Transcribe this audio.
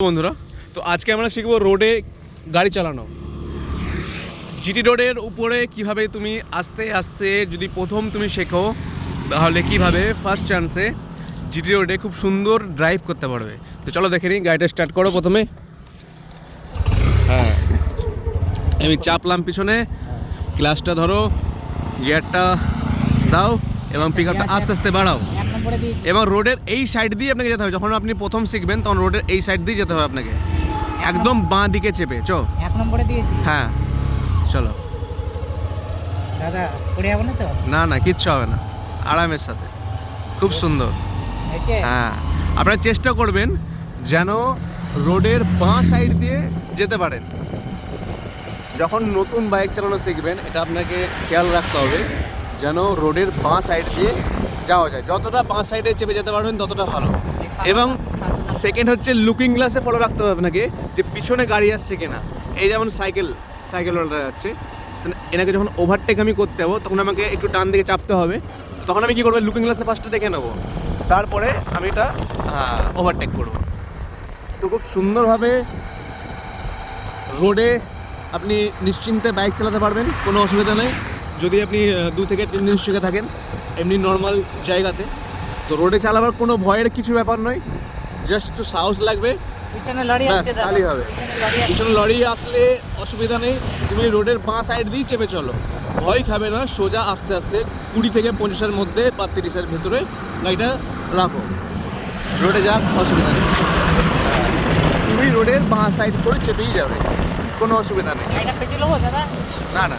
বন্ধুরা তো আজকে আমরা শিখব রোডে গাড়ি চালানো। জিটি রোডের উপরে কীভাবে তুমি আস্তে আস্তে যদি প্রথম তুমি শেখো তাহলে কীভাবে ফার্স্ট চান্সে জিটি রোডে খুব সুন্দর ড্রাইভ করতে পারবে। তো চলো দেখে নিই গাড়িটা স্টার্ট করো প্রথমে। হ্যাঁ। আমি চাপলাম পিছনে ক্লাসটা ধরো গিয়ারটা দাও এবং পিক আপটা আস্তে আস্তে বাড়াও। এবং রোডের এই সাইড দিয়ে আপনাকে যেতে হবে। যখন আপনি প্রথম শিখবেন তখন রোডের এই সাইড দিয়ে যেতে হবে আপনাকে। একদম বাঁ দিকে চেপে চো। এক নম্বরে দিয়েছি হ্যাঁ চলো। দাদা পড়ে যাব না তো? না না কিচ্ছু হবে না। আরামের সাথে। খুব সুন্দর। হ্যাঁ। আপনারা চেষ্টা করবেন যেন রোডের বাঁ সাইড দিয়ে যেতে পারেন। যখন নতুন বাইক চালানো শিখবেন এটা আপনাকে খেয়াল রাখতে হবে। যেন রোডের বাঁ সাইড দিয়ে যাওয়া যায়। যতটা বাঁ সাইডে চেপে যেতে পারবেন, ততটা ভালো। এবং সেকেন্ড হচ্ছে লুকিং গ্লাসে ফলো রাখতে হবে আপনাকে যে পিছনে গাড়ি আসছে কিনা। এই যেমন সাইকেল সাইকেল যাচ্ছে এনাকে যখন ওভারটেক আমি করতে যাব, তখন আমাকে একটু টান দিকে চাপতে হবে। তখন আমি কী করব? লুকিং গ্লাসে ফার্স্টে দেখে নেব। তারপরে আমি এটা ওভারটেক করব। তো খুব সুন্দরভাবে রোডে আপনি নিশ্চিন্তে বাইক চালাতে পারবেন, কোনো অসুবিধা নেই। যদি আপনি দু থেকে তিন দিন শিখে থাকেন এমনি নর্মাল জায়গাতে। তো রোডে চালাবার কোনো ভয়ের কিছু ব্যাপার নয়। জাস্ট একটু সাহস লাগবে। পিছনে লরি আসছে দাদা। হবে। পিছনে লরি আসলে অসুবিধা নেই। তুমি রোডের বাঁ সাইড দিয়ে চেপে চলো। ভয় খাবে না সোজা আস্তে আস্তে কুড়ি থেকে পঞ্চাশের মধ্যে বা তিরিশের ভেতরে গাড়িটা রাখো। রোডে যাক অসুবিধা নেই। তুমি রোডের বাঁ সাইড করে চেপেই যাবে। কোনো অসুবিধা নেই। না না।